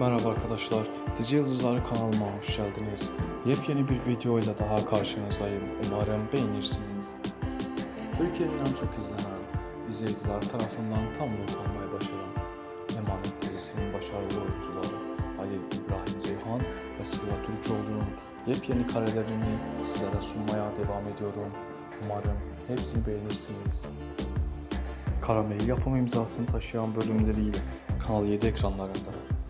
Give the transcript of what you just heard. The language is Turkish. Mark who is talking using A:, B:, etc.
A: Merhaba arkadaşlar, Dizi Yıldızları kanalıma hoş geldiniz. Yepyeni bir video ile daha karşınızdayım. Umarım beğenirsiniz. Türkiye'nin en çok izlenen izleyiciler tarafından tam not almayı başaran Emanet dizisinin başarılı oyuncuları Ali İbrahim Ceyhan ve Sıla Türkoğlu'nun yepyeni karelerini sizlere sunmaya devam ediyorum. Umarım hepsini beğenirsiniz. Karamel yapım imzasını taşıyan bölümleriyle Kanal 7 ekranlarında